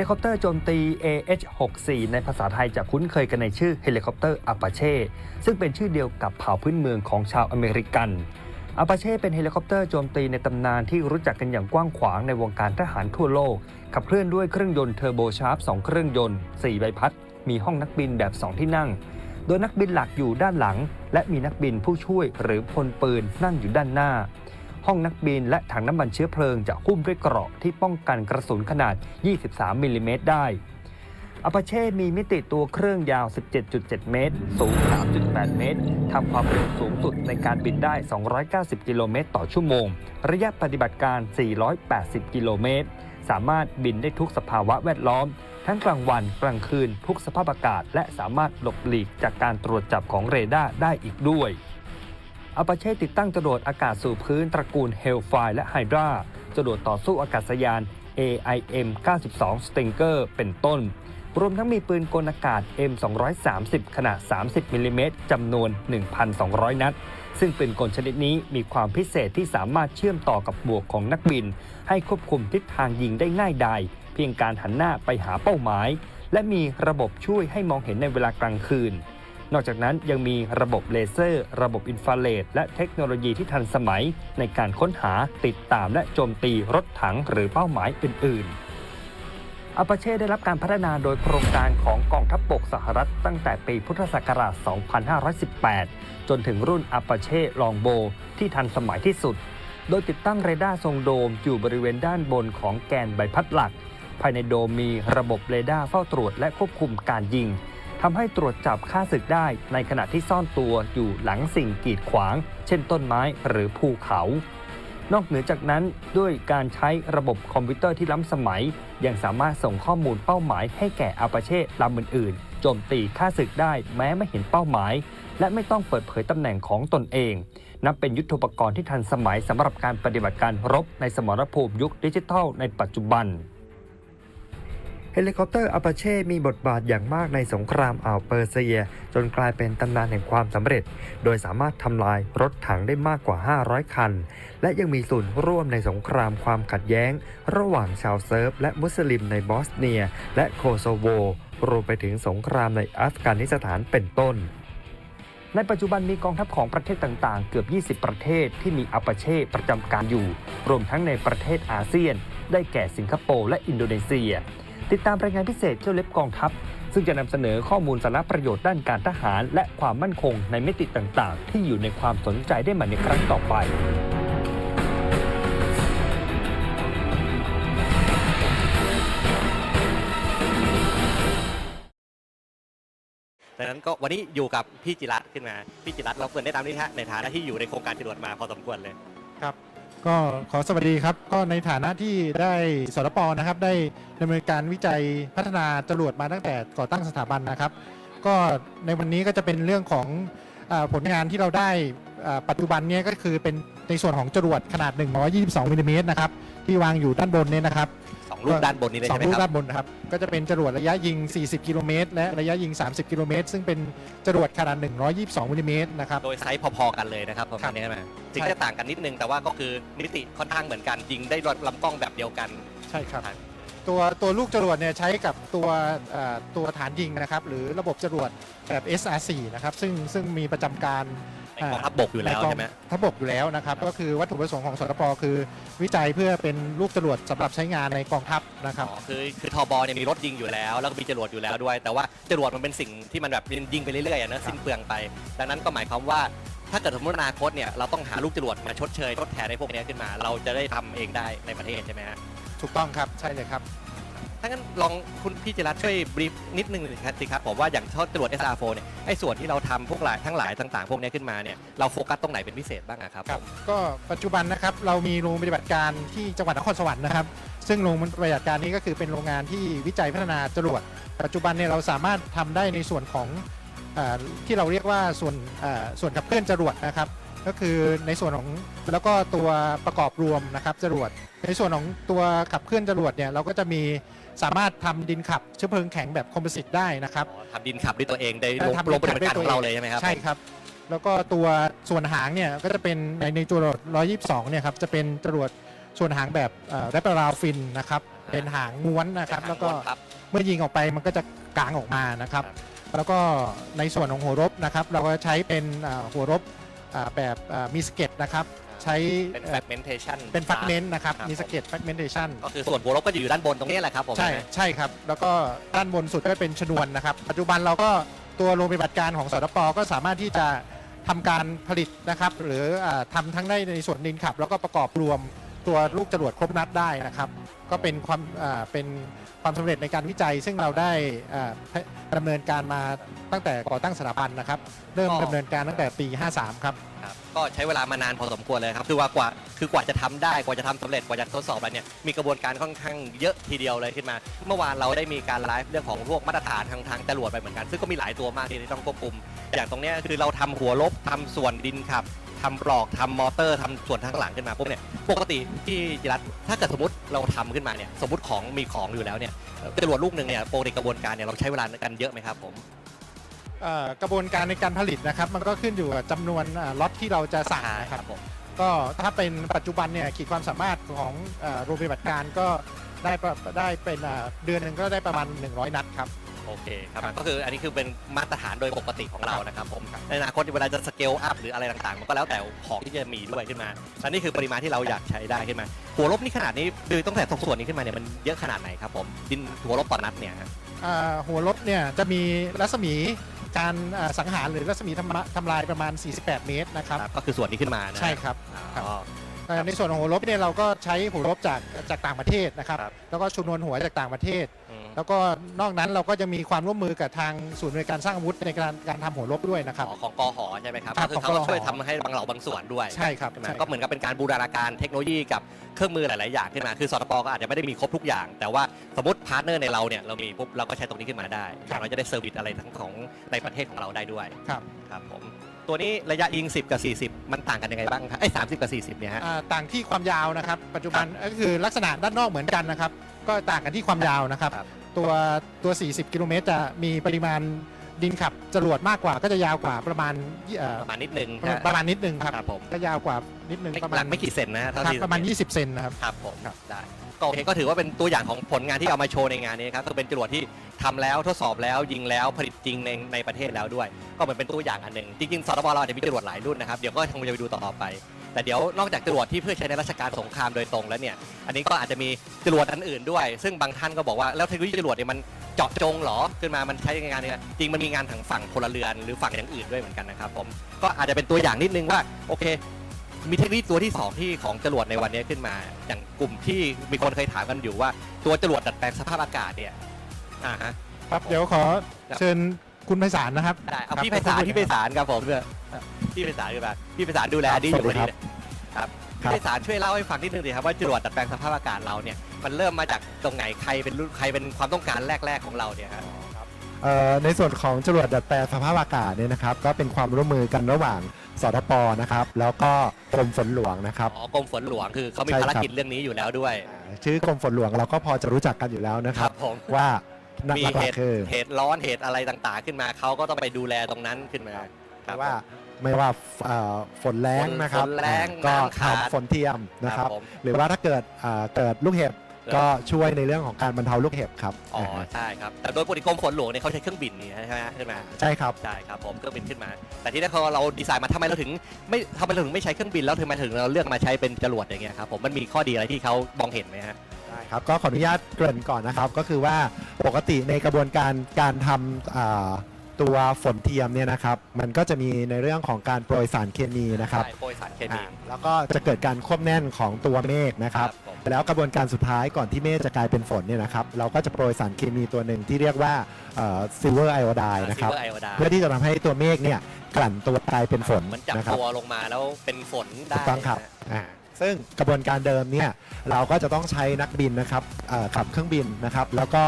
เฮลิคอปเตอร์โจมตี AH-64 ในภาษาไทยจะคุ้นเคยกันในชื่อเฮลิคอปเตอร์อาปาเช่ซึ่งเป็นชื่อเดียวกับเผ่าพื้นเมืองของชาวอเมริกันอาปาเช่เป็นเฮลิคอปเตอร์โจมตีในตำนานที่รู้จักกันอย่างกว้างขวางในวงการทหารทั่วโลก ขับเคลื่อนด้วยเครื่องยนต์เทอร์โบชาร์ป2เครื่องยนต์ 4 ใบพัด มีห้องนักบินแบบ 2 ที่นั่ง โดยนักบินหลักอยู่ด้านหลัง และมีนักบินผู้ช่วยหรือพลปืนนั่งอยู่ด้านหน้า ห้องนักบินและถังน้ำมันเชื้อเพลิงจะหุ้มด้วยเกราะที่ป้องกันกระสุนขนาด 23มิลลิเมตรได้อาปาเช่มีมิติตัวเครื่องยาว 17.7 เมตร สูง 3.8 เมตร ทำความเร็วสูงสุดในการบินได้ 290 กิโลเมตรต่อชั่วโมง ระยะปฏิบัติการ 480 กิโลเมตร สามารถบินได้ทุกสภาวะแวดล้อม ทั้งกลางวันกลางคืน ทุกสภาพอากาศ และสามารถหลบหลีกจากการตรวจจับของเรดาร์ได้อีกด้วย อาปาเช่ติดตั้งจรวดอากาศสู่พื้นตระกูลเฮลไฟและไฮดราจรวดต่อสู้อากาศยาน AIM 92 Stinger เป็นต้น รวมทั้งมีปืนกลอากาศ M230 ขนาด 30มิลลิเมตรจำนวน 1,200 นัด ซึ่งปืนกลชนิดนี้มีความพิเศษที่สามารถเชื่อมต่อกับบวกของนักบิน ให้ควบคุมทิศทางยิงได้ง่ายดายเพียงการหันหน้าไปหาเป้าหมาย และมีระบบช่วยให้มองเห็นในเวลากลางคืน นอกจากนั้นยังมีระบบเลเซอร์ ระบบอินฟราเรดและเทคโนโลยีที่ทันสมัย ในการค้นหาติดตามและโจมตีรถถังหรือเป้าหมายอื่นๆอาปาเช่ได้รับการพัฒนาโดยโครงการของกองทัพบกสหรัฐตั้งแต่ปีพุทธศักราช 2518 จนถึงรุ่นอาปาเช่ลองโบที่ทันสมัยที่สุด โดยติดตั้งเรดาร์ทรงโดมอยู่บริเวณด้านบนของแกนใบพัดหลัก ภายในโดมมีระบบเรดาร์เฝ้าตรวจและควบคุมการยิง ทำให้ตรวจจับค่าศึกได้ในขณะที่ซ่อนตัวอยู่หลังสิ่งกีดขวาง เช่นต้นไม้หรือภูเขา นอกเหนือจากนั้นด้วยการใช้ระบบคอมพิวเตอร์ที่ล้ำสมัย ยังสามารถส่งข้อมูลเป้าหมายให้แก่อาปาเช่ลำอื่นๆโจมตีค่าศึกได้แม้ไม่เห็นเป้าหมาย และไม่ต้องเปิดเผยตำแหน่งของตนเอง นับเป็นยุทธปกรณ์ที่ทันสมัยสำหรับการปฏิบัติการรบในสมรภูมิยุคดิจิทัลในปัจจุบัน เฮลิคอปเตอร์อาปาเช่มีบทบาทอย่างมากในสงครามอ่าวเปอร์เซีย จนกลายเป็นตำนานแห่งความสำเร็จ โดยสามารถทำลายรถถังได้มากกว่า 500 คัน และยังมีส่วนร่วมในสงครามความขัดแย้ง ระหว่างชาวเซิร์ฟและมุสลิมในบอสเนีย และโคโซโว รวมไปถึงสงครามในอัฟกานิสถานเป็นต้นในปัจจุบันมีกองทัพของประเทศต่างๆ เกือบ 20 ประเทศที่มีอาปาเช่ประจำการอยู่ รวมทั้งในประเทศอาเซียน ได้แก่สิงคโปร์และอินโดนีเซีย ติดตามรายงานพิเศษเที่ยวเล็บกองทัพ ซึ่งจะนำเสนอข้อมูลสาระประโยชน์ด้านการทหาร และความมั่นคงในมิติต่างๆ ที่อยู่ในความสนใจได้มาในครั้งต่อไปดังนั้นก็วันนี้อยู่กับพี่จิรัตน์ขึ้นมา พี่จิรัตน์เราเปิดได้ตามนี้ฮะในฐานะที่อยู่ในโครงการจรวดมาพอสมควรเลยครับ ก็ขอสวัสดีครับ ก็ในฐานะที่ได้สรปนะครับ ได้ดำเนินการวิจัยพัฒนาจรวดมาตั้งแต่ก่อตั้งสถาบันนะครับ ก็ในวันนี้ก็จะเป็นเรื่องของอาผลงานที่เราได้อ่าปัจจุบันเนี้ก็คือเป็นในส่วนของจรวดขนาด 122มิลลิเมตรนะครับ ที่วางอยู่ด้านบนเนี่ยนะครับสองรูปด้านบนนี้เลยสอใช่งไหมลูกครัด้าบ นบนนะครับ ก็จะเป็นจรวดระยะยิง 40 กิโลเมตรและระยะยิง 30 กิโลเมตร ซึ่งเป็นจรวดขนาด 122มิลลิเมตรนะครับ โดยไซส์พอๆกันเลยนะครับประมาณนี้ใช่ไหมจริงใช่จะต่างกันนิดนึงแต่ว่าก็คือมิติค่อนข้างเหมือนกันยิงได้ลำกล้องแบบเดียวกัน ใช่ครับ ครับ ตัวตัวลูกจรวดเนี่ยใช้กับตัวเอ่อตัวฐานยิงนะครับ หรือระบบจรวดแบบ SR4 นะครับ ซึ่งซึ่งมีประจำการใน กองทัพบกอยู่แล้วในกงใช่ไหมทัพบกอยู่แล้วนะครับ ก็คือวัตถุประสงค์ของสตปคือ วิจัยเพื่อเป็นลูกจรวดสำหรับใช้งานในกองทัพนะครับอ๋อคือคือทอบอเนี่ยมีรถยิงอยู่แล้ว แล้วก็มีจรวดอยู่แล้วด้วย แต่ว่าจรวดมันเป็นสิ่งที่มันแบบยิงไปเรื่อยๆอะนะสิ้นเปลืองไป ดังนั้นก็หมายความว่าถ้าเกิดสมมติอนาคตเนี่ยเราต้องหาลูกจรวดมาชดเชยทดแทนในพวกเนี้ยขึ้นมา เราจะได้ทำเองได้ในประเทศใช่ไหมฮะถูกต้องครับใช่เลยครับ ถ้างั้นลองคุณพี่จิรัตช่วยบรีฟนิดนึงสิครับสิครับผมว่าอย่างทอดจรวด SR4 เนี่ยไอ้ส่วนที่เราทำพวกหลายทั้งหลายต่างๆ พวกเนี้ยขึ้นมาเนี่ยเราโฟกัสตรงไหนเป็นพิเศษบ้างอะครับครับก็ปัจจุบันนะครับเรามีโรงปฏิบัติการที่จังหวัดนครสวรรค์นะครับ ซึ่งโรงปฏิบัติการนี้ก็คือเป็นโรงงานที่วิจัยพัฒนาจรวดปัจจุบันเนี่ยเราสามารถทำได้ในส่วนของเออที่เราเรียกว่าส่วนเอ่อส่วนขับเคลื่อนจรวดนะครับ ก็คือในส่วนของแล้วก็ตัวประกอบรวมนะครับจรวดในส่วนของตัวขับเคลื่อนจรวดเนี่ยเราก็จะมี สามารถทำดินขับเชื้อเพลิงแข็งแบบคอมโพสิตได้นะครับ อ๋อทำดินขับด้วยตัวเองได้ลงทำลงปฏิบัติการของเราเลยใช่ไหมครับ ใช่ครับ แล้วก็ตัวส่วนหางเนี่ยก็จะเป็นในในจรวด122เนี่ยครับจะเป็นจรวดส่วนหางแบบแรปเปอร์ราวฟินนะครับเป็นหางม้วนนะครับแล้วก็ ครับ เมื่อยิงออกไปมันก็จะกางออกมานะครับครับ แล้วก็ในส่วนของหัวรบนะครับ เราก็ใช้เป็นอ่าหัวรบอ่าแบบอ่ามีสเก็ตนะครับ ใช้เป็น เอ่อ fragmentation เป็นฟักเมนต์นะครับ ครับ มีสเก็ตฟักเมนเทชันก็คือส่วนหัวลบก็จะอยู่ด้านบนตรงนี้แหละครับผมใช่ไหมใช่ครับ แล้วก็ด้านบนสุดก็เป็นชนวนนะครับ ปัจจุบันเราก็ตัวโรงปฏิบัติการของสตปก็สามารถที่จะทำการผลิตนะครับ หรืออาทำทั้งได้ในส่วนดินขับ แล้วก็ประกอบรวม ตัวลูกจรวดครบนัดได้นะครับ ก็เป็นความอ่าเป็นความสำเร็จในการวิจัย ซึ่งเราได้อ่าดำเนินการมาตั้งแต่ก่อตั้งสถาบันนะครับ เริ่มดำเนินการตั้งแต่ปี 53 ครับครับก็ใช้เวลามานานพอสมควรเลยครับคือว่ากว่าคือกว่าจะทำได้กว่าจะทำสำเร็จกว่าจะทดสอบอะไรเนี่ยมีกระบวนการค่อนข้างเยอะทีเดียวเลยขึ้นมา เมื่อวานเราได้มีการไลฟ์เรื่องของพวกมาตรฐานทางทางจรวดไปเหมือนกัน ซึ่งก็มีหลายตัวมากที่ต้องควบคุม อย่างตรงเนี้ยคือเราทำหัวลบทำส่วนดินขับ ทำปลอกทำมอเตอร์ทำส่วนข้างหลังขึ้นมาปุ๊บเนี่ยปกติที่จิรัตถ้าเกิดสมมติเราทำขึ้นมาเนี่ยสมมติของมีของอยู่แล้วเนี่ยจรวดลูกหนึ่งเนี่ยปกติกระบวนการเนี่ยเราใช้เวลากันเยอะไหมครับผมเอ่อกระบวนการในการผลิตนะครับ มันก็ขึ้นอยู่กับจำนวนอ่าล็อตที่เราจะสั่งนะครับผมก็ถ้าเป็นปัจจุบันเนี่ยขีดความสามารถของเอ่อโรงปฏิบัติการก็ได้ประได้เป็นอ่าเดือนหนึ่งก็ได้ประมาณ 100 นัดครับ โอเคครับก็คืออันนี้คือเป็นมาตรฐานโดยปกติของเรานะครับผมในอนาคตเวลาจะสเกลอัพหรืออะไรต่างๆ มันก็แล้วแต่ของที่จะมีด้วยขึ้นมาและนี่คือปริมาณที่เราอยากใช้ได้ขึ้นมา หัวลบนี่ขนาดนี้คือตั้งแต่ตรงส่วนนี้ขึ้นมาเนี่ยมันเยอะขนาดไหนครับผมดินหัวลบต่อนัดเนี่ยฮะอ่าหัวรถเนี่ยจะมีรัศมีการอ่าสังหารหรือรัศมีทำละทำลายประมาณ 48 เมตรนะครับครับก็คือส่วนนี้ขึ้นมานะใช่ครับอ๋อเอ่อในส่วนของหัวรบเนี่ยเราก็ใช้หัวรบจากจากต่างประเทศนะครับครับแล้วก็ชนวนหัวจากต่างประเทศอืม แล้วก็นอกนั้นเราก็จะมีความร่วมมือกับทางศูนย์ในวยการสร้างอาวุธในการการทำหัวรบด้วยนะครับ อ๋อของกอหอใช่ไหมครับครัก็บคือเขาก็ของกอหอ ช่วยทำให้บางเหล่าบางส่วนด้วยใช่ครับใช่ไหมใช่ก็เหมือนกับเป็นการบูรณาการเทคโนโลยีกับเครื่องมือหลาย ๆ อย่างขึ้นมาคือสตปก็อาจจะไม่ได้มีครบทุกอย่าง แต่ว่าสมมติพาร์ทเนอร์ในเราเนี่ยเรามีปุ๊บเราก็ใช้ตรงนี้ขึ้นมาได้อย่างเราจะได้เซอร์วิสอะไรทั้งของในประเทศของเราได้ด้วยครับครับผมตัวนี้ระยะยิง 10 กับ 40 มันต่างกันยังไงบ้างครับไอ้สามสิบกับ 40เนี่ยฮะ อ่าต่างที่ความยาวนะครับ ปัจจุบันก็คือลักษณะด้านนอกเหมือนกันนะครับ ก็ต่างกันที่ความยาวนะครับ ครับ ตัวตัว 40 กิโลเมตรจะมีปริมาณดินขับจรวดมากกว่าก็จะยาวกว่าประมาณยี่เอ่อประมาณนิดนึงประมาณประมาณนิดนึงครับ ครับผมก็ยาวกว่านิดนึงไม่ประหมาลัณกไม่กี่เซนนะฮะเท่าครับที่ประมาณ 20 เซนนะครับ ครับผมครับ ได้ก็โอเคก็ถือว่าเป็นตัวอย่างของผลงานที่เอามาโชว์ในงานนี้ครับก็เป็นจรวดที่ทำแล้วทดสอบแล้วยิงแล้วผลิตจริงในในประเทศแล้วด้วย ก็เหมือนเป็นตัวอย่างอันหนึ่งจริงๆสตบเราอาจจะมีจรวดหลายรุ่นนะครับเดี๋ยวก็คงจะไปดูต่อไป แต่เดี๋ยวนอกจากจรวดที่เพื่อใช้ในราชการสงครามโดยตรงแล้วเนี่ย อันนี้ก็อาจจะมีจรวดอันอื่นด้วย ซึ่งบางท่านก็บอกว่าแล้วเทคโนโลยีจรวดเนี่ยมันเจาะจงเหรอขึ้นมามันใช้ในงานเนี่ยจริงมันมีงานทางฝั่งพลเรือนหรือฝั่งอย่างอื่นด้วยเหมือนกันนะครับผมก็อาจจะเป็นตัวอย่างนิดนึงว่าโอเค มีเทคโนโลยีตัวที่สองที่ของจรวดในวันนี้ขึ้นมาอย่างกลุ่มที่มีคนเคยถามกันอยู่ว่าตัวจรวดดัดแปลงสภาพอากาศเนี่ยอ่าฮะครับเดี๋ยวขอครับเชิญคุณไพศาลนะครับได้เอาครับพี่ไพศาลขอบคุณพี่ไพศาลครับผมเนี่ย พี่ไพศาลคือแบบพี่ไพศาลดูแลดีอยู่พอดีเลยครับครัพี่บ ไพศาลช่วยเล่าให้ฟังนิดนึงดิครับว่าจรวดดัดแปลงสภาพอากาศเราเนี่ยมันเริ่มมาจากตรงไหนใครเป็นรุ่นใครเป็นความต้องการแรก ๆของเราเนี่ยฮะ เอ่อในส่วนของจรวดดัดแปลงสภาพอากาศเนี่ยนะครับ ก็เป็นความร่วมมือกันระหว่างสทปนะครับ แล้วก็กรมฝนหลวงนะครับ อ๋อกรมฝนหลวงคือเขามีใช่ครัภาบรกิจเรื่องนี้อยู่แล้วด้วยอ่าชื่อกรมฝนหลวงเราก็พอจะรู้จักกันอยู่แล้วนะคครัรับบผมว่านักมีหเหลักตุๆคือ เหตุร้อนเหตุอะไรต่างๆ ขึ้นมาเขาก็ต้องไปดูแลตรงนั้นขึ้นมาครับว่า ไม่ว่าเอ่อฝนแรงนะครับฝนแล้งก็น้ำขาดทำฝนเทียมนะครับผมหรือว่าถ้าเกิดอ่าเกิดลูกเห็บก็ช่วยในเรื่องของการบรรเทาลูกเห็บครับอ๋อใช่ครับแต่โดยปกติกรมฝนหลวงเนี่ยเขาใช้เครื่องบินนี่ใช่ไหมขึ้นมาใช่ครับ ใช่ครับผมเครื่องบินขึ้นมา แต่ที่นี่พอเราดีไซน์มาทำไมเราถึงไม่ทำไมเราถึงไม่ใช้เครื่องบินแล้วทำไมถึงเราเลือกมาใช้เป็นจรวดอย่างเงี้ยครับผมมันมีข้อดีอะไรที่เขามองเห็นไหมฮะ ได้ครับก็ขออนุญาตเกริ่นก่อนนะครับก็คือว่าปกติในกระบวนการการทำอ่า ตัวฝนเทียมเนี่ยนะครับ มันก็จะมีในเรื่องของการโปรยสารเคมีนะครับใช่โปรยสารเคมี อ่าแล้วก็จะเกิดการควบแน่นของตัวเมฆนะครับผม แล้วกระบวนการสุดท้ายก่อนที่เมฆจะกลายเป็นฝนเนี่ยนะครับ เราก็จะโปรยสารเคมีตัวหนึ่งที่เรียกว่าซิลเวอร์ไอโอไดนะครับ ซิลเวอร์ไอโอดาเพื่อที่จะทำให้ตัวเมฆเนี่ยกลั่นตัวกลายเป็นฝนเหมันจับนะครับ ตัวลงมาแล้วเป็นฝนได้ถูกต้องครับนะอ่าซึ่งกระบวนการเดิมเนี่ยเราก็จะต้องใช้นักบินนะครับเอ่อขับเครื่องบินนะครับ แล้วก็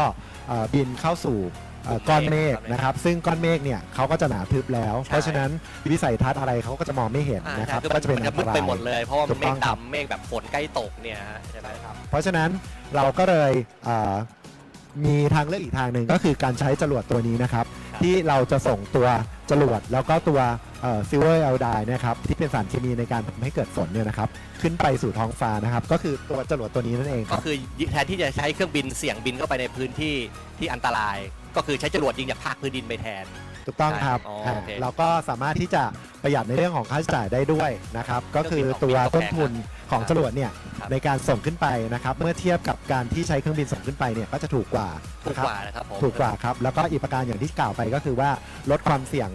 เอ่อบินเข้าสู่ เอ่อก้อนเมฆนะครับซึ่งก้อนเมฆเนี่ยเขาก็จะหนาทึบแล้วเพราะฉะนั้นวิสัยทัศน์อะไรเขาก็จะมองไม่เห็นอ่านะครับใช่คือก็จะเป็นมันอัจะนมืตดราไปย หมดเลย เพราะว่ามันถูกเมต้ฆองครับ ดำเมฆแบบฝนใกล้ตกเนี่ยฮะใช่ไหมครับ เพราะฉะนั้นเราก็เลยเอ่อมีทางเลือกอีกทางหนึ่งก็คือการใช้จรวดตัวนี้นะครับ ครับ ที่เราจะส่งตัวจรวดแล้วก็ตัวซิลเวอร์เอลไดนะครับที่เป็นสารเคมีในการทำให้เกิดฝนเนี่ยนะครับขึ้นไปสู่ท้องฟ้านะครับ ก็คือตัวจรวดตัวนี้นั่นเองคก็รับ คือแทนที่จะใช้เครื่องบินเสี่ยงบินเข้าไปในพื้นที่ที่อันตราย ก็คือใช้จรวดยิงจากภาคพื้นดินไปแทน ถูกต้องครับอ๋ออ่าโอเคเราก็สามารถที่จะประหยัดในเรื่องของค่าใช้จ่ายได้ด้วยนะครับ ก็คือตัวต้นทุนของจรวดเนี่ยครับ ในการส่งขึ้นไปนะครับ เมื่อเทียบกับการที่ใช้เครื่องบินส่งขึ้นไปเนี่ยก็จะถูกกว่าถูกนะครับกว่านะครับผมถูกกว่าครับ แล้วก็อีกประการอย่างที่กล่าวไปก็คือว่าลดความเสี่ยง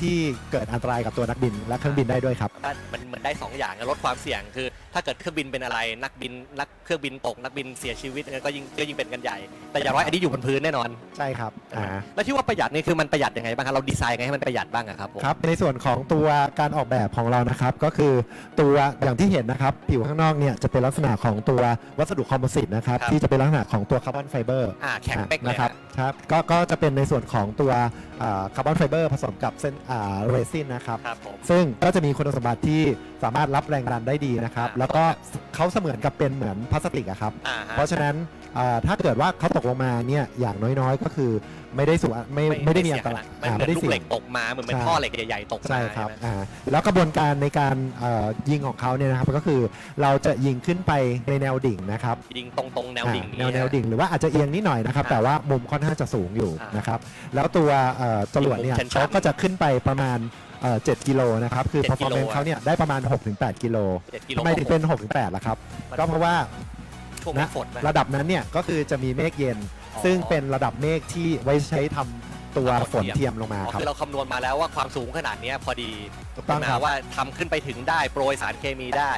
ที่เกิดอันตรายกับตัวนักบินและเครื่องบินได้ด้วยครับว่ามันเหมือนได้สองอย่างลดความเสี่ยงคือ ถ้าเกิดเครื่องบินเป็นอะไร นักบินนักเครื่องบินตกนักบินเสียชีวิตก็ยิ่งก็ยิ่งเป็นกันใหญ่ แต่อย่างน้อยอันนี้อยู่บนพื้นแน่นอน ใช่ครับอ่าแล้วที่ว่าประหยัดนี่คือมันประหยัดยังไงบ้างครับเราดีไซน์ยังไงให้มันประหยัดบ้างอะครับผมครับ ในส่วนของตัวการออกแบบของเรานะครับ ก็คือตัวอย่างที่เห็นนะครับ ผิวข้างนอกเนี่ยจะเป็นลักษณะของตัววัสดุคอมโพสิตนะครับที่จะเป็นลักษณะของตัวคาร์บอนไฟเบอร์อ่าแข็งเป๊กเลยนะครับฮะครับก็ก็จะเป็นในส่วนของตัวคาร์บอนไฟเบอร์ผสมกับเส้นเรซินนะครับครับผมซึ่งก็จะมีคุณสมบัติที่สามารถรับแรงดันได้ดีนะครับอ่าแล้วก็เขาเสมือนกับเป็นเหมือนพลาสติกอะครับ อ่าฮะ เพราะฉะนั้นอ่าถ้าเกิดว่าเขาตกลงมาเนี่ยอย่างน้อยๆก็คือไม่ได้สูญไม่ไม่ได้มีอันตรายมันอ่าเหมืไม่อนได้ลูกเสี่เหยล็งกตกมาเหมือนเป็นใช่ ท่อเหล็กใหญ่ๆตกมาใช่ครับไหม อ่าแล้วกระบวนการในการเอ่อยิงของเขาเนี่ยนะครับก็คือเราจะยิงขึ้นไปในแนวดิ่งนะครับยิงตรงๆแนวดิ่งอ่าแนวแนวดิ่งหรือว่าอาจจะเอียงนิดหน่อยนะครับอ่าแต่ว่ามุมค่อนข้างจะสูงอยู่อ่านนะครับ แล้วตัวเอ่อจรวดเนี่ยมุมชันๆเขาก็จะขึ้นไปประมาณ เอ่อ7กิโลนะครับคือ7กิโล performance เขาเนี่ยได้ประมาณ 6-8 กิโลเจ็ดกิโลทำไมถึงเป็น 6-8ล่ะครับก็เพราะว่าช่วงนะฝนไหม ระดับนั้นเนี่ยก็คือจะมีเมฆเย็น อ๋อ ซึ่งเป็นระดับเมฆที่ไว้ใช้ทำตัวทำฝฝนนเทีเทียยมมลงมาอ๋อครับ คือเราคำนวณมาแล้วว่าความสูงขนาดเนี้ยพอดีถูกต้องครับนะว่าทำขึ้นไปถึงได้โปรยสารเคมีได้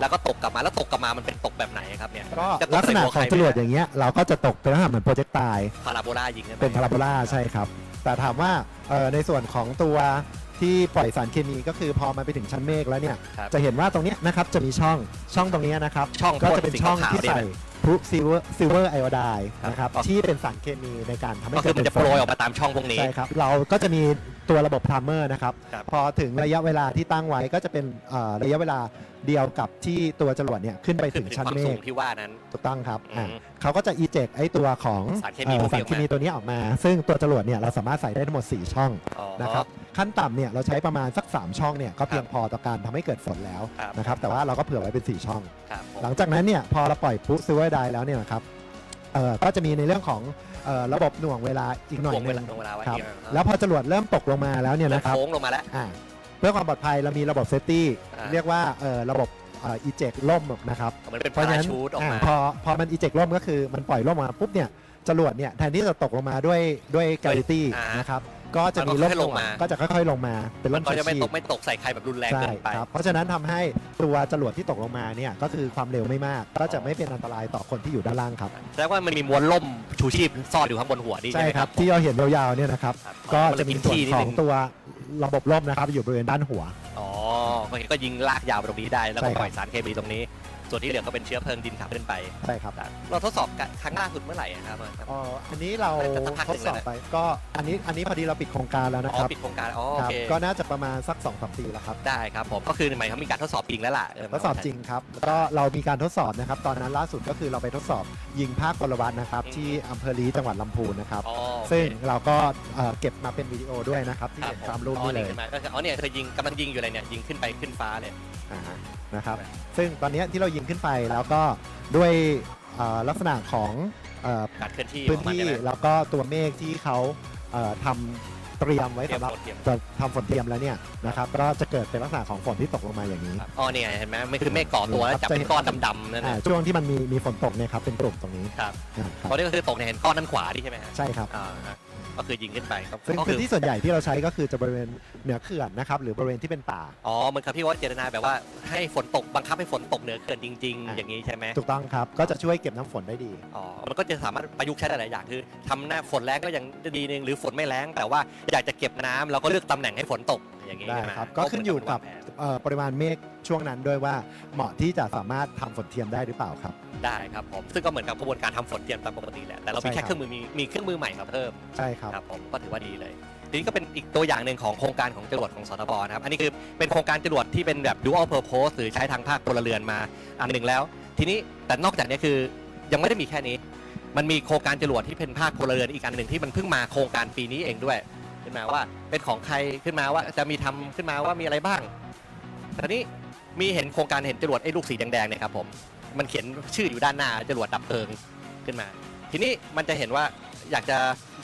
แล้วก็ตกกลับมาแล้วตกกลับมามันเป็นตกแบบไหนครับเนี่ยก็จะตกลักษณะใส่หัวของใครจรวดไหมอย่างเงี้ยเราก็จะตกเป็นลักษณะเหมือนโปรเจกต์ตาย พาราโบลายิงใช่ไหมเป็นพาราโบลาใช่ครับ แต่ถามว่าเอ่อในส่วนของตัว ที่ปล่อยสารเคมีก็คือพอมันไปถึงชั้นเมฆแล้วเนี่ย ครับจะเห็นว่าตรงเนี้ยนะครับจะมีช่องช่องตรงเนี้ยนะครับ ช่องก็จะเป็นช่องที่สีขาวๆใส่นี่พลุซิลเวอร์ซิลเวอร์ไอโอไดครับ นะครับก็ที่เป็นสารเคมีในการทำให้ก็คืเกิอดมันจะเป็โปรยฝออกมาตามช่องพวกนี้ ใช่ครับ เราก็จะมีตัวระบบไทม์เมอร์นะครับ ครับ พอถึงระยะเวลาที่ตั้งไว้ก็จะเป็นเอ่อระยะเวลาเดียวกับที่ตัวจรวดเนี่ยขึ้นไปขึ้ถึนงถึงชั้นความเมสูฆงที่ว่านั้น ถูกต้องครับอืมอ่าเขาก็จะอีเจกไอตัวของสารเคมีเอ่อพวกนี้สารเคมีตัวนี้ออกมา ซึ่งตัวจรวดเนี่ยเราสามารถใส่ได้ทั้งหมด 4 ช่องอ๋อ นะครับขั้นต่ำเนี่ยเราใช้ประมาณสัก 3 ช่องเนี่ยก็เพียงพอต่อการทำให้เกิดฝนแล้วครับ นะครับแต่ว่าเราก็เผื่อไว้เป็น 4 ช่อง ครับผมหลังจากนั้นเนี่ยพอเราปล่อยพลุซิลเวอร์ไดแล้วเนี่ยนะครับ เอ่อก็จะมีในเรื่องของเอ่อระบบหน่วงเวลาอีกหน่อยถ่วงหเวนึลางถ่วงเวลาไว้ครับอีกนะแล้วพอจรวดเริ่มตกลงมาแล้วเนี่ยเริ่มนะครับโค้งลงมาแล้ว อ่าเพื่อความปลอดภัยเรามีระบบเซฟตี้อ่า เรียกว่าเอ่อระบบอีเจกล่มนะครับ เหมือนเป็นเพราะพาฉะรานั้นชูตออกอ่ามาพอพอมันอีเจกล่มก็คือมันปล่อยล่มมาปุ๊บเนี่ยจรวดเนี่ยแทนที่จะตกลงมาด้วยด้วยก a วิตี้อ่าน นะครับ ก็จะมันมีก็ล่มค่อยๆลงมา ก็จะค่อยๆลงมาเป็นมัล่นมก็ชูจะไม่ชีตพกไม่ตกใส่ใครแบบรุนแรงใช่เกินไป ครับเพราะฉะนั้นทำให้ตัวจรวดที่ตกลงมาเนี่ยก็คือความเร็วไม่มาก ก็จะไม่เป็นอันตรายต่อคนที่อยู่ด้านล่างครับ แสดงว่ามันมีมวลล่มชูชีพซ่อนอยู่ข้างบนหัวนี่ใช่ใช่ไหมคครัรับบ ที่เราเห็นยาวๆเนี่ยนะครับ ครับก็มันจะมีกินส่วนที่นิดขอนึงงตัวระบบล่มนะครับอยู่บริเวณด้านหัว อ๋อก็ก็ยิงลากยาวไปตรงนี้ได้แล้วใช่ก็ครับ ปล่อยสารเคมีตรงนี้ ส่วนที่เหลือก็เป็นเชื้อเพลิงดินขับขึ้นไป ใช่ครับ เราทดสอบกันครั้งล่าสุดเมื่อไหร่อะครับอ๋อ อันนี้เราน่าจะสักพักทหดนึ่งสอบแล้วนะไป ก็อันนี้อันนี้พอดีเราปิดโครงการแล้วนะอ๋คอรับ ปิดโครงการ อ๋อโอครับเคก็น่าจะประมาณสัก2อสปีแล้วครับ ได้ครับผม ก็คือหมายความมีการทดสอบจริงแล้วล่ะเทดสอบจริงครับแล้วก็เรามีการทดสอบนะครับ ตอนนั้นล่าสุดก็คือเราไปทดสอบยิงภาคพลวัตนะครับอืมที่อำเภอลีจังหวัดลำพูนนะครับอ๋อโอเคซึ่งเราก็เอ่อเก็บมาเป็นวิดีโอด้วยนะครับที่ครับเห็นผมตามรูปอ๋อนี่เลยขึ้นมาก็คืออ๋อเนี่ยเธอยิงกำลังยิงอยู่อะไรเนี่ยยิงขึ้นไปขึ้นฟ้าเลยอ่าฮะนะครับ ซึ่งตอนนี้ที่เรายิงขึ้นไปแล้วก็ด้วยเอ่อลักษณะของเอ่อการเคลื่อนที่พื้นของมันที่ใช่ไหมแล้วก็ตัวเมฆที่เขาเอ่อทำเตรียมไว้เตรียมสำหรับฝนเตรียมจะทำฝนเทียมแล้วเนี่ยนะครับก็จะเกิดเป็นลักษณะของฝนที่ตกลงมาอย่างนี้ ครับอ๋อเนี่ยเห็นไหมไม่คือเมฆก่อตัวแล้วจับเป็นก้อนดำๆนั่นอ่านะช่วงที่มันมีมีฝนตกเนี่ยครับเป็นกลุ่มตรงนี้ครับอ่าครับตอนนี้ก็คือตกเนี่ยเห็นก้อนด้านขวานี่ใช่ไหมฮะใช่ครับ อ่าฮะ ก็คือยิงขึ้นไปครับซึ่งก็พื้คืนอที่ส่วนใหญ่ที่เราใช้ก็คือจะบริเวณเหนือเขื่อนนะครับหรือบริเวณที่เป็นป่า อ๋อเหมือนกับพี่ว่าเจตนาแบบว่าให้ฝนตกบังคับให้ฝนตกเหนือเกินจริง ๆ อะ อย่างนี้ใช่ไหมถูกต้องครับก็จะช่วยเก็บน้ำฝนได้ดี อ๋อมันก็จะสามารถประยุกต์ใช้ได้หลายอย่างคือทำหน้าฝนแรงก็ยังดีนึงหรือฝนไม่แรงแต่ว่าอยากจะเก็บน้ำเราก็เลือกตำแหน่งให้ฝนตก อย่างนี้ได้ใช่ไหมครับ ก็ขึ้นอยู่กับเหมืนารวางแผนเอ่อปริมาณเมฆช่วงนั้นด้วยว่าเหมาะที่จะสามารถทำฝนเทียมได้หรือเปล่าครับ ได้ครับผมซึ่งก็เหมือนกับกระบวนการทำฝนเทียมตามปกติแหละแต่เรามีใช่แค่ครับเครื่องมือมีมีเครื่องมือใหม่มาเพิ่มใช่ครับ ครับผมก็ถือว่าดีเลย ทีนี้ก็เป็นอีกตัวอย่างหนึ่งของโครงการของจรวดของสทบนะครับอันนี้คือเป็นโครงการจรวดที่เป็นแบบ dual purpose หรือใช้ทางภาคพลเรือนมาอันหนึ่งแล้ว ทีนี้แต่นอกจากนี้คือยังไม่ได้มีแค่นี้ มันมีโครงการจรวดที่เป็นภาคพลเรือนอีกอันหนึ่งที่มันเพิ่งมาโครงการปีนี้เองด้วย ขึ้นมาว่า เป็นของใครขึ้นมาว่าจะมีทำขึ้นมาว่ามีอะไรบ้างตอนนี้มีเห็นโครงการเห็นจรวดไอ้ลูกสีแดงๆเนี่ยครับผมมันเขียนชื่ออยู่ด้านหน้าจรวดดับเพลิงขึ้นมา ทีนี้มันจะเห็นว่าอยากจะ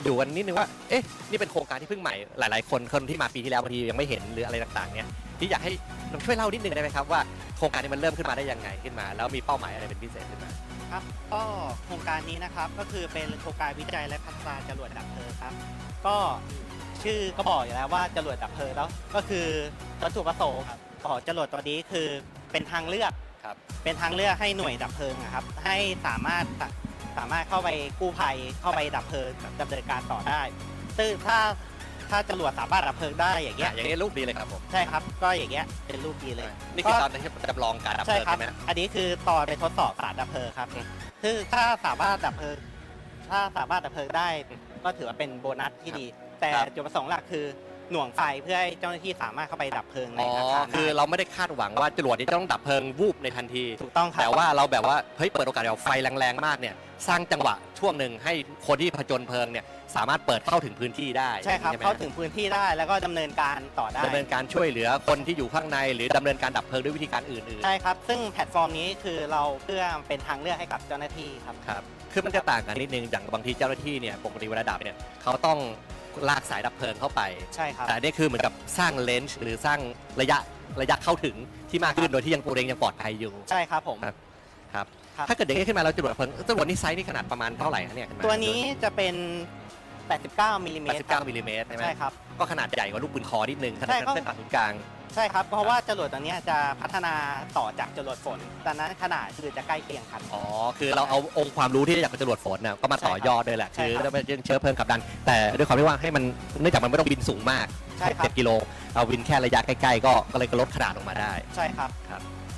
ดูกันนิดนึงว่า เอ๊ะ นี่เป็นโครงการที่เพิ่งใหม่ หลาย ๆ คน คนที่มาปีที่แล้วบางทียังไม่เห็นหรืออะไรต่าง ๆ เนี่ยที่อยากให้ลองช่วยเล่านิดนึงได้ไหมครับว่าโครงการนี้มันเริ่มขึ้นมาได้ยังไงขึ้นมา แล้วมีเป้าหมายอะไรเป็นพิเศษขึ้นมา ครับ ก็โครงการนี้นะครับ ก็คือเป็นโครงการวิจัยและพัฒนาจรวดดับเพลิงครับ ก็ ชื่อก็บอกอยู่แล้วว่าจรวดดับเพลิงแล้วก็คือวัตถุประสงค์ของจรวดตัวนี้คือเป็นทางเลือกครับ เป็นทางเลือกให้หน่วยดับเพลิงอะครับ ให้สามารถสามารถเข้าไปกู้ภัยเข้าไปดับเพลิงดำเนินการต่อได้ ซึ่งถ้าถ้าจรวดสามารถดับเพลิงได้อย่างเนี่เงี้ยยอย่างนี้รูปดีเลยครับผมใช่ครับ ก็อย่างเงี้ยเป็นรูปดีเลย นี่คือตอนที่จำลองการดับเพใช่ลิงครับใช่ไหมอันนี้คือตอนไปทดสอบสารดับเพลิงครับอืมคือถ้าสามารถดับเพลิง ถ้าสามารถดับเพลิงได้ ก็ถือว่าเป็นโบนัสที่ดี แต่ครับ จุดประสงค์หลักคือหน่วงไฟเพื่อให้เจ้าหน้าที่สามารถเข้าไปดับเพลิงในอ๋ออาคารคือได้เราไม่ได้คาดหวังว่าจรวดนี้จะต้องดับเพลิงวูบในทันที ถูกต้องครับแต่ว่าเราแบบว่าเฮ้ยเปิดโอกาสเอาไฟแรงๆมากเนี่ยสร้างจังหวะช่วงหนึ่งให้คนที่ผจญเพลิงเนี่ยสามารถเปิดเข้าถึงพื้นที่ได้ใช่ครับไหมเข้าถึงพื้นที่ได้แล้วก็ดำเนินการต่อได้ ดำเนินการช่วยเหลือคนที่อยู่ข้างใน หรือดำเนินการดับเพลิงด้วยวิธีการอื่นใช่ครับ ซึ่งแพลตฟอร์มนี้คือเราเพื่อเป็นทางเลือกให้กับเจ้าหน้าที่ครับ ๆครับคือมันจะต่างกันนิดนึงอย่างบางทีเจ้าหน้าที่เนี่ยปกติเวลาดับเนี่ยเขาต้อง ลากสายดับเพลิงเข้าไปใช่ครับ แต่อันนี่คือเหมือนกับสร้างเลนส์หรือสร้างระยะระยะเข้าถึงที่มากขึ้นโดยที่ยังตัวเองยังปลอดภัยอยู่ ใช่ครับผม ครับ ครับ ครับ ถ้าเกิดอย่างนี้ขึ้นมาเราจรวดเพลิงจรวดนี่ไซส์นี่ขนาดประมาณเท่าไหร่คะเนี่ยขึ้มาตัวนี้จะเป็น 89มิลลิเมตรครับ89มิลลิเมตรใช่ไหมใช่ครับ ก็ขนาดใหญ่กว่าลูกปืนคอนิดนึงขใช่นาดก็ เส้นผ่าศูนย์กลาง ใช่ครับ เพราะว่าจรวดตัวเนี้ยจะพัฒนาต่อจากจรวดฝนดังนั้นขนาดคือจะใกล้เคียงกัน อ๋อ คือเราเอาองค์ความรู้ที่ได้จากจรวดฝนน่ะก็มาต่อยอดด้วยแหละ ใช่คือครับแล้วเป็นเชื้อเพลิงขับดัน แต่ด้วยความที่ว่าให้มันเนื่องจากมันไม่ต้องบินสูงมากใช่ครับ เจ็ดกิโลเอาบินแค่ระยะใกล้ๆก็ก็เลยก็ลดขนาดลงมาได้ ใช่ครับ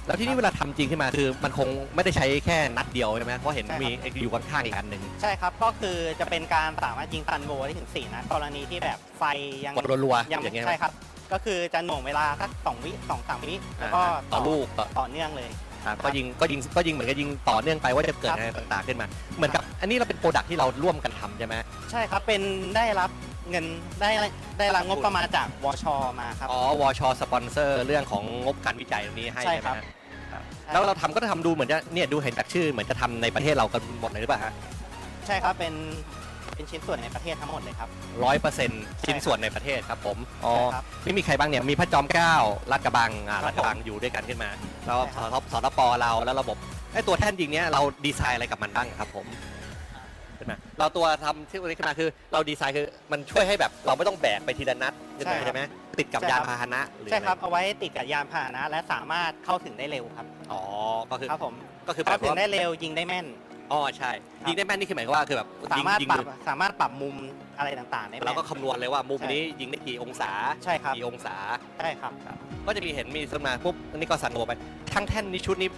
แล้วที่นี่เวลาทำจริงขึ้นมาคือมันคงไม่ได้ใช้แค่นัดเดียวใช่ไหมเพราะเห็นใช่ครับ มีไอ้อยู่ข้างๆอีกอันหนึ่งใช่ครับ ก็คือจะเป็นการสามารถยิงตันโบได้ถึง4นัดกรณีที่แบบไฟยังกดรัวๆยังอย่างเงี้ยใช่ครับ ก็คือจะหน่วงเวลาสักสองวิสองสามวิแล้วก็อ่าต่อลูกต่อต่อเนื่องเลย อ่าก็ยิงก็ยิงก็ยิงเหมือนกับยิงต่อเนื่องไปว่าจะเกิดครับอะไรต่างๆขึ้นมา เหมือนกับอันนี้เราเป็นโปรดักที่เราร่วมกันทำใช่ไหมใช่ครับเป็นได้รับเงินได้ได้รับงบประมาณจากวชมาครับ อ๋อวชสปอนเซอร์เรื่องของงบการวิจัยตรงนี้ให้ใช่ใช่ไหมครับฮะครับแล้วเราทำก็จะทำดูเหมือนจะเนี่ยดูเห็นจากชื่อเหมือนจะทำในประเทศเรากันหมดเลยหรือเปล่าฮะใช่ครับเป็น เป็นชิ้นส่วนในประเทศทั้งหมดเลยครับ ร้อยเปอร์เซ็นต์ชิ้นส่วนในประเทศครับผมอ๋อใช่ครับ นี่มีใครบ้างเนี่ย มีพระจอมเกล้าลาดกระบังอ่าครับลาดกระบังอยู่ด้วยกันขึ้นมา แล้วใช่สครับ ทสทปเราแล้วระบบไอ้ตัวแท่นยิงเนี้ยเราดีไซน์อะไรกับมันบ้างครับผมขึ้นมาเราตัวทำที่วันนี้ขึ้นมาคือ เราดีไซน์คือมันช่วยให้แบบเราไม่ต้องแบกไปทีละนัดขึ้นมาใช่ครับใช่ไหมติดกับใช่ยานครับ พาหนะหรือใช่ครับอะไเอาไว้ติดกับยานพาหนะ และสามารถเข้าถึงได้เร็วครับ อ๋อก็คือครับผมก็คือแบเข้าบถึงว่า ได้เร็วยิงได้แม่น อ๋อใช่ครับยิงได้แม่นนี่คือหมายความว่าคือแบบสามารถยิงปรับยิงสามารถปรับมุมอะไรต่างๆได้เราแม่นก็คำนวณเลยว่ามุมใช่ นี้ยิงได้กี่องศาใช่ครับกี่องศา ใช่ครับ ก็จะมีเห็นมีขึ้นมาปุ๊บอันนี้ก็สั่นโอไปทั้งแท่นนี้ชุดนี้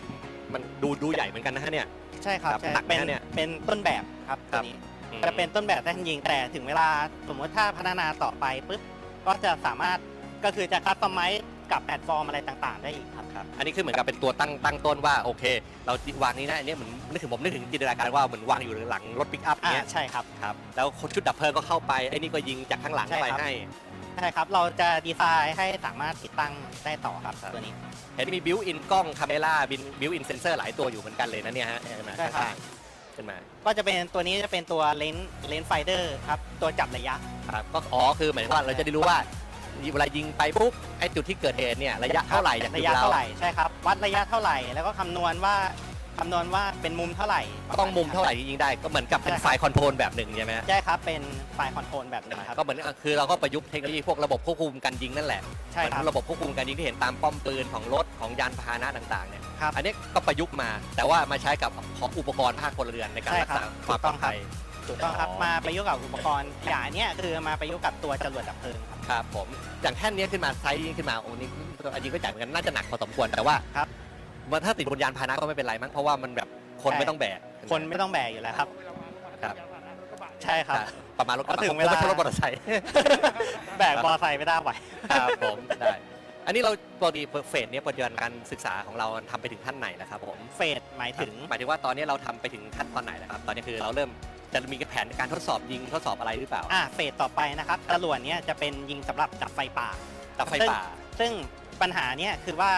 มันดูดูใหญ่เหมือนกันนะฮะเนี่ย ใช่ครับครับใช่หนักไหมเป็นฮะเนี่ยเป็นต้นแบบครับครัตัวบ นี้อืมจะเป็นต้นแบบแท่นยิงแต่ถึงเวลาสมมติถ้าพัฒนาต่อไปปุ๊บก็จะสามารถก็คือจะคัสตอมไมซ์ กับแพลตฟอร์มอะไรต่างๆ ได้อีกครับ ครับอันนี้คือเหมือนกับเป็นตัวตั้งตั้งต้นว่าโอเค เราวางนี้นะอันนี้เหมือนนึกถึงผมนึกถึงจินตนาการว่าเหมือนวางอยู่หลังรถปิกอัพอ่าเนี้ยใช่ครับ ครับแล้วชุดดับเพลิงก็เข้าไปไอ้นี่ก็ยิงจากข้างหลังเข้าไปใช่ครับ ให้ ใช่ครับ เราจะดีไซน์ให้สามารถติดตั้งได้ต่อครับครับ ตัวนี้ เห็นมีบิวอินกล้องคาเมล่าบินบิวอินเซนเซอร์หลายตัวอยู่เหมือนกันเลยนะเนี่ยฮะขึ้นมาใช่ครับ ข้างๆขึ้นมาก็จะเป็นตัวนี้จะเป็นตัวเลนส์เลนส์ไฟเดอร์ครับ ตัวจับระยะ ครับก็อ๋อคือหมายถึงว่าเราจะได้รู้ว่า เวลายิงไปปุ๊บไอ้จุดที่เกิดเหตุเนี่ยระยะเท่าไหร่จากจุระดยะเราเท่าไหร่ใช่ครับ วัดระยะเท่าไหร่แล้วก็คำนวณว่าคำนวณว่าเป็นมุมเท่าไหร่ต้องมุมเท่าไหร่ที่ยิงได้ก็เหมือนกับเป็นใช่ครับไฟล์คอนโทรลแบบหนึ่งใช่ไหมฮะใช่ครับเป็นไฟล์คอนโทรลแบบนี้ครับ ก็เหมือนคือเราก็ประยุกต์เทคโนโลยีพวกระบบควบคุมการยิงนั่นแหละใช่ครับ เหมือนระบบควบคุมการยิงที่เห็นตามป้อมปืนของรถของยานพาหนะต่างๆเนี่ยครับ อันนี้ก็ประยุกต์มา แต่ว่ามาใช้กับของอุปกรณ์ภาคพลเรือนในการใช่รักครับษาความปลอดภัยถูกต้องครับ อ๋อมาประยุกต์กับอุปกรณ์อย่างเนี้ยคือมาประยุกต์กับตัวจรวดดับเพลิงครับ ครับผมอย่างแท่นนี้ขึ้นมาไซส์นี้ขึ้นมาโอ้นี่อันนี้ก็ใหญ่เหมือนกันน่าจะหนักพอสมควรแต่ว่าครับมันถ้าติดบนยานพาหนะก็ไม่เป็นไรมั้งเพราะว่ามันแบบคนใช่ ไม่ต้องแบกคนไม่ต้องแบกอยู่แล้วครับ ครับใช่ครับ ประมาณรถกระบะถึงเวลา ไม่ใช่รถมอเตอร์ไซค์ แบกมอเตอร์ไซค์ไม่ได้ไหว ครับผมได้อันนี้เราปกติเฟสเนี้ยปัจจุบันการศึกษาของเราทำไปถึงขั้นไหนแล้วครับผม เฟสหมายถึงหมายถึงว่าตอนนี้เราทำไปถึงขั้นตอนไหนแล้วครับ ตอนนี้คือเราเริ่ม จะมีแผนในการทดสอบยิงทดสอบอะไรหรือเปล่าอ่าเฟสต่อไปนะครับจรวดเนี้ยจะเป็นยิงสำหรับดับไฟป่า ดับไฟป่า ซึ่งปัญหาเนี้ยคือว่า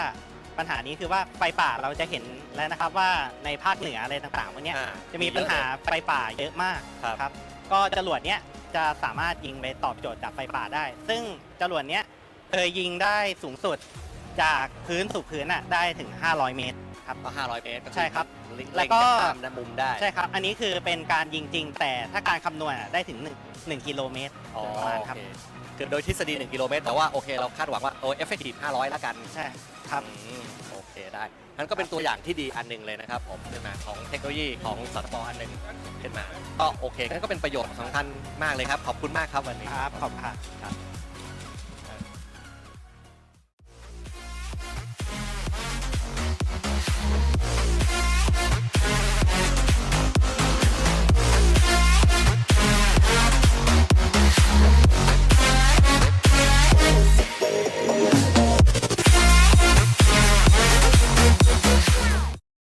ปัญหานี้คือว่าไฟป่าเราจะเห็นแล้วนะครับว่าในภาคเหนืออะไรต่างๆพวกเนี้ยอ่าจะมีปัญหาไฟป่าเยอะมากครับ ครับ ก็จรวดเนี้ยจะสามารถยิงไปตอบโจทย์ดับไฟป่าได้ ซึ่งจรวดเนี้ยเคยยิงได้สูงสุดจากพื้นสู่พื้นอะได้ถึง 500 เมตร ครับ ก็500 เมตรก็อใช่ครับเล็งแล้วก็เล็งข้ามนะมุมได้ใช่ครับ อันนี้คือเป็นการยิงจริง แต่ถ้าการคำนวณอะได้ถึง1 1กิโลเมตรอ๋อประมาณโอครับ เคคือโดยทฤษฎี 1 กิโลเมตร แต่ว่าโอเคเราคาดหวังว่าโอ้เอฟเฟกตีฟ500 แล้วกันใช่ครับ อืมโอเคได้นั่นก็เป็นตัวอย่างที่ดีอันหนึ่งเลยนะครับผมขึ้นมาของเทคโนโลยีของสตปอันหนึ่งขึ้นมาก็โอเคนั่นก็เป็นประโยชน์สำคัญมากเลยครับ ขอบคุณมากครับวันนี้ ครับ ขอบคุณครับ